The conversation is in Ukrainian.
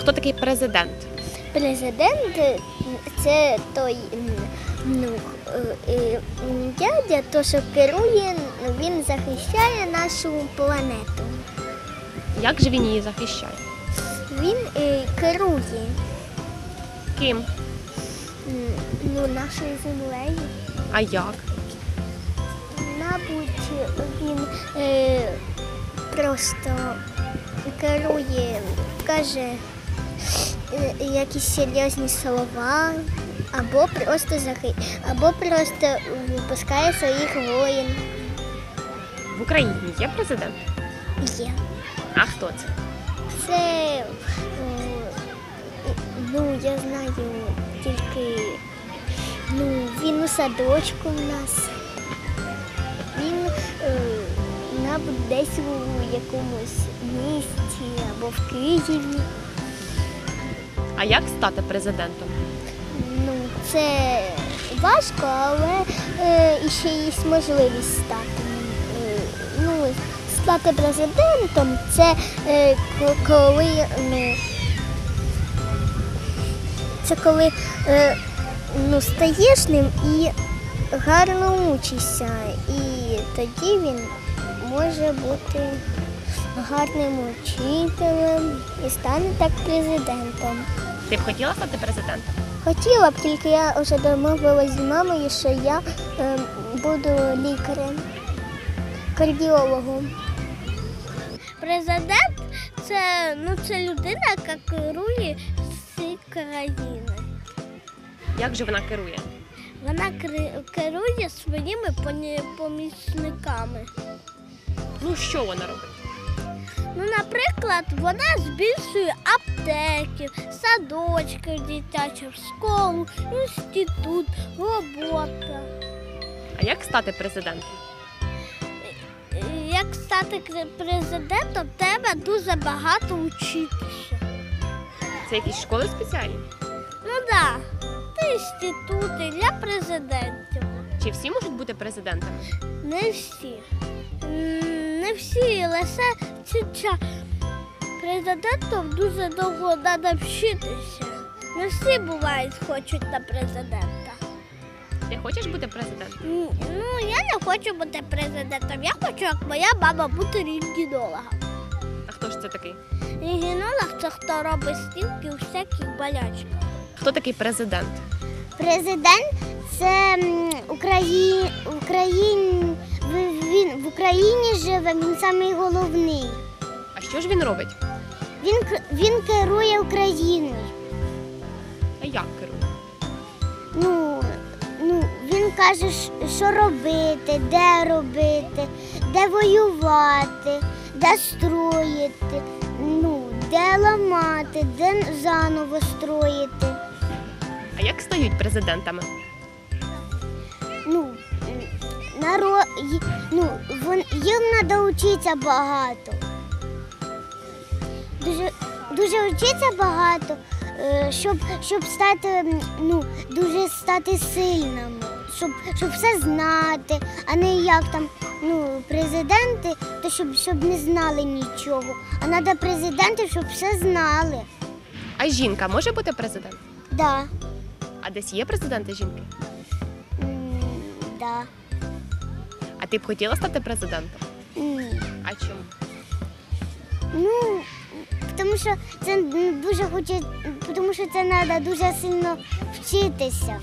Хто такий президент? Президент е, це той ну, е, е, дядя, то, що керує, він захищає нашу планету. Як же він її захищає? Він керує Ким? ну, нашою землею. А як? Мабуть, він е, просто керує, каже якісь серйозні слова, або просто захи... або просто випускає своїх воїн. В Україні є президент? Є. А хто це? Це е, ну, я знаю тільки ну, він у садочку в нас. Він е, мабуть, десь у якомусь місті або в Києві. А як стати президентом? Ну, це важко, але е, ще є можливість стати. Е, ну, стати президентом це е, коли ну, це коли е, ну, стаєш ним і гарно учишся. І тоді він може бути гарним учителем і стане так президентом. Ти б хотіла стати президентом? Хотіла б, тільки я вже домовилась з мамою, що я е, буду лікарем, кардіологом. Президент це, ну, це людина, яка керує всі країни. Як же вона керує? Вона керує своїми помічниками. Ну що вона робить? Ну, наприклад, вона збільшує аптеки, садочки дитячі, школу, інститут, робота. А як стати президентом? Як стати президентом, треба дуже багато вчитися. Це якісь школи спеціальні? Ну так, да. це інститути для президентів. Чи всі можуть бути президентами? Не всі. Не всі, лише чича. Президентом дуже довго треба вчитися. Не всі бувають хочуть на президента. Ти хочеш бути президентом? Ну, я не хочу бути президентом. Я хочу, як моя мама, бути рентгенологом. А хто ж це такий? Рентгенолог це хто робить стілки у всяких болячках. Хто такий президент? Президент це Україн, Україн, він в Україні живе, він самий головний. А що ж він робить? Він, він керує Україною. А як керує? Ну, ну, він каже, що робити, де робити, де воювати, де строїти, ну, де ламати, де заново строїти. А як стають президентами? Ну, вон... їм треба вчитися багато. Дуже, дуже вчитися багато, е, щоб, щоб стати ну, дуже стати сильними, щоб, щоб все знати, а не як там ну, президенти, то щоб, щоб не знали нічого. А треба президенти, щоб все знали. А жінка може бути президентом? Да. А десь є президенти жінки? М, да. Ти б хотіла стати президентом? Ні. А чому? Ну, тому що це дуже хоче, тому що це треба дуже сильно вчитися.